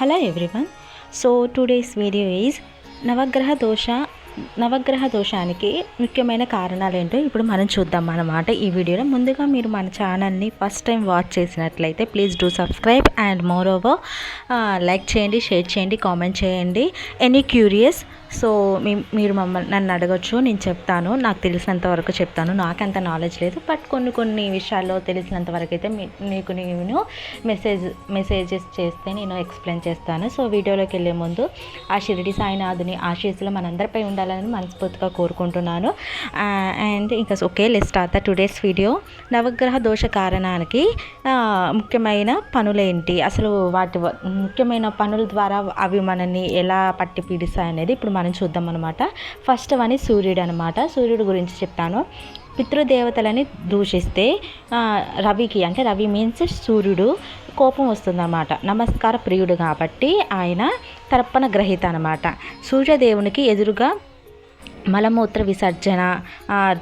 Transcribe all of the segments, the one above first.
Hello everyone so today's video is Navagraha dosha Navagraha దోషానికి ముఖ్యమైన కారణాలు ఏంటో ఇప్పుడు మనం చూద్దాం అన్నమాట. ఈ వీడియోలో ముందుగా మీరు మన ఛానల్ని ఫస్ట్ టైం వాచ్ చేసినట్లయితే please do subscribe and moreover like చేయండి షేర్ చేయండి కామెంట్ చేయండి. ఎనీ క్యూరియస్ సో మీ మీరు మమ్మల్ని నన్ను అడగచ్చు నేను చెప్తాను. నాకు తెలిసినంత వరకు చెప్తాను. నాకు అంత నాలెడ్జ్ లేదు. బట్ కొన్ని కొన్ని విషయాల్లో తెలిసినంత వరకు అయితే మీకు నేను మెసేజ్ మెసేజెస్ చేస్తే నేను ఎక్స్ప్లెయిన్ చేస్తాను. సో వీడియోలోకి వెళ్ళే ముందు ఆ షిరిడి సాయినాథుని ఆశీస్సులు మనందరిపై ఉండాలని మనస్ఫూర్తిగా కోరుకుంటున్నాను. అండ్ ఇంకా okay let's start the today's video నవగ్రహ దోష కారణానికి ముఖ్యమైన ముఖ్యమైన పనులేంటి అసలు వాటి వ- ముఖ్యమైన పనుల ద్వారా అవి మనల్ని ఎలా పట్టి పీడిస్తాయి అనేది ఇప్పుడు మనం చూద్దాం అనమాట ఫస్ట్ వన్ సూర్యుడు అనమాట సూర్యుడు గురించి చెప్తాను. పితృదేవతలని దూషిస్తే రవికి అంటే రవి మీన్స్ సూర్యుడు కోపం వస్తుందన్నమాట. నమస్కార ప్రియుడు కాబట్టి ఆయన తర్పణ గ్రహీత అనమాట సూర్యదేవునికి ఎదురుగా మలమూత్ర విసర్జన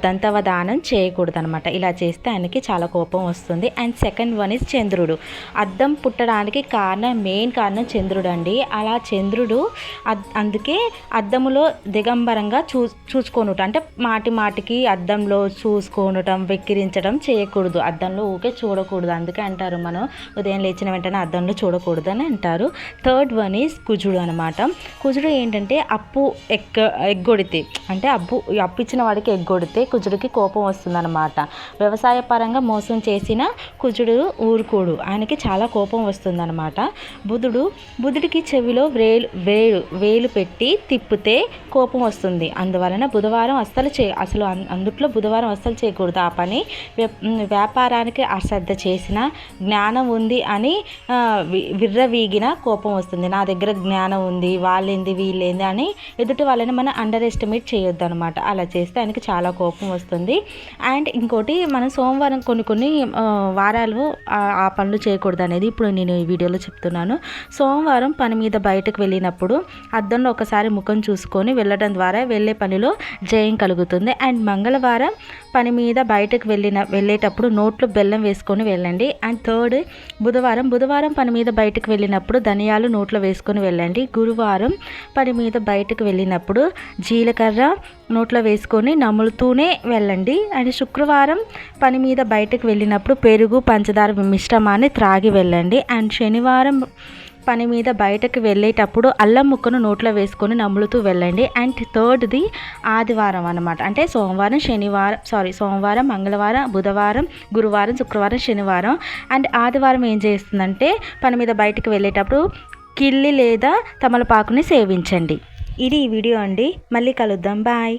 దంతవదానం చేయకూడదనమాట ఇలా చేస్తే ఆయనకి చాలా కోపం వస్తుంది. అండ్ సెకండ్ వన్ ఇస్ చంద్రుడు. అద్దం పుట్టడానికి కారణం మెయిన్ కారణం చంద్రుడు అండి అలా చంద్రుడు అద్- అందుకే అద్దములో దిగంబరంగా చూ చూసుకోనుట. అంటే మాటి మాటికి అద్దంలో చూసుకోనటం వెక్కిరించడం చేయకూడదు. అద్దంలో ఊకే చూడకూడదు. అందుకే అంటారు మనం ఉదయం లేచిన వెంటనే అద్దంలో చూడకూడదు అని అంటారు. థర్డ్ వన్ ఈజ్ కుజుడు అనమాట కుజుడు ఏంటంటే అప్పు ఎక్క ఎగ్గొడితే అంటే అప్పు అప్పు ఇచ్చిన వాడికి ఎగ్గొడితే కుజుడికి కోపం వస్తుందన్నమాట. వ్యవసాయ పరంగా మోసం చేసిన కుజుడు ఊరుకోడు. ఆయనకి చాలా కోపం వస్తుందన్నమాట. బుధుడు బుధుడికి చెవిలో వేలు వేలు వేలు పెట్టి తిప్పితే కోపం వస్తుంది. అందువలన బుధవారం అస్సలు చే అసలు అందుట్లో బుధవారం అస్సలు చేయకూడదు. ఆ పని వ్యాపారానికి అశ్రద్ధ చేసిన జ్ఞానం ఉంది అని విర్రవీగిన కోపం వస్తుంది. నా దగ్గర జ్ఞానం ఉంది వాళ్ళేంది వీళ్ళేంది అని ఎదుటి వాళ్ళని మనం అండర్ ఎస్టిమేట్ చేయొద్దు అనమాట అలా చేస్తే ఆయనకి చాలా కోపం వస్తుంది. అండ్ ఇంకోటి మనం సోమవారం కొన్ని కొన్ని వారాలు ఆ ఆ పనులు చేయకూడదు అనేది ఇప్పుడు నేను ఈ వీడియోలో చెప్తున్నాను. సోమవారం పని మీద బయటకు వెళ్ళినప్పుడు అద్దంలో ఒకసారి ముఖం చూసుకొని వెళ్ళడం ద్వారా వెళ్ళే పనిలో జయం కలుగుతుంది. అండ్ మంగళవారం పని మీద బయటకు వెళ్ళిన వెళ్ళేటప్పుడు నోట్లో బెల్లం వేసుకొని వెళ్ళండి. అండ్ థర్డ్ బుధవారం బుధవారం పని మీద బయటకు వెళ్ళినప్పుడు ధనియాలు నోట్లో వేసుకొని వెళ్ళండి. గురువారం పని మీద బయటకు వెళ్ళినప్పుడు జీలకర్ర నోట్లో వేసుకొని నములుతూనే వెళ్ళండి. అండ్ శుక్రవారం పని మీద బయటకు వెళ్ళినప్పుడు పెరుగు పంచదార మిశ్రమాన్ని త్రాగి వెళ్ళండి. అండ్ శనివారం పని మీద బయటకు వెళ్ళేటప్పుడు అల్లం ముక్కను నోట్లో వేసుకొని నములుతూ వెళ్ళండి. అండ్ థర్డ్ది ఆదివారం అనమాట అంటే సోమవారం శనివారం సారీ సోమవారం మంగళవారం బుధవారం గురువారం శుక్రవారం శనివారం. అండ్ ఆదివారం ఏం చేస్తుందంటే పని మీద బయటకు వెళ్ళేటప్పుడు కిల్లి లేదా తమలపాకుని సేవించండి. ఇది ఈ వీడియో అండి. మళ్ళీ కలుద్దాం. బాయ్.